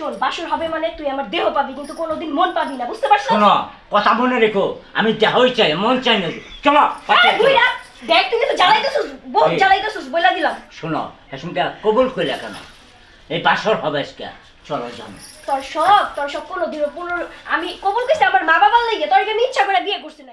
শোন বাসর হবে মানে তুই আমার দেহ পাবি কিন্তু কোনোদিন মন পাবি না বুঝতে পারছিস? শোনো কথা মনে রেখো আমি দেহই চাই মন চাই না চলো বুইড়া, দেখ কিন্তু জ্বালাইতেছিস বহুত এই। জ্বালাইতেছিস বইলা দিলাম। শোনো হেসুমটা কবুল করলে কেন? এই বাসর হবে আজকে চলো জানো তোর সব তোর সব কোনো দিন পুনর আমি কবুল করছি আমার মা বাবার লাগে তোর আমি ইচ্ছা করে বিয়ে করছি না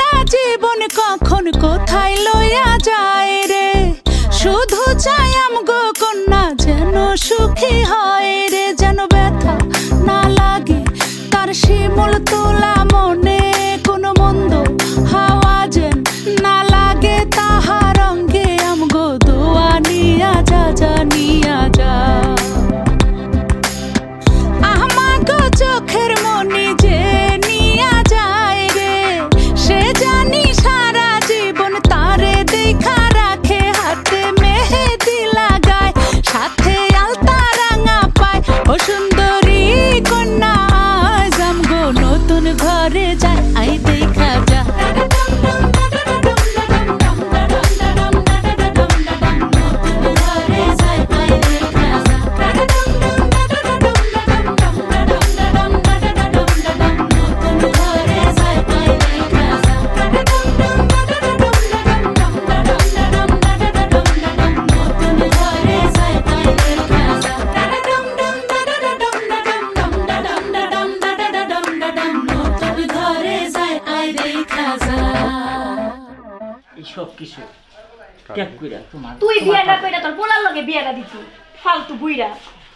না জীবন কখন কোথায় লইয়া যায় রে? শুধু চাই আমগো কন্যা যেন সুখী হয়। এইসব কিছু। ত্যাগ কইরা তোমার তুই না কইরা তোর পোলার লগে বিয়াটা দিছি ফালতু বুইরা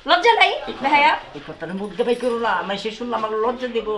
লজ্জা নাই? ভাইয়া? এই কথাটা মুখ দেবাই করো না। আমি সে শুনলাম আমার লজ্জা দেবো।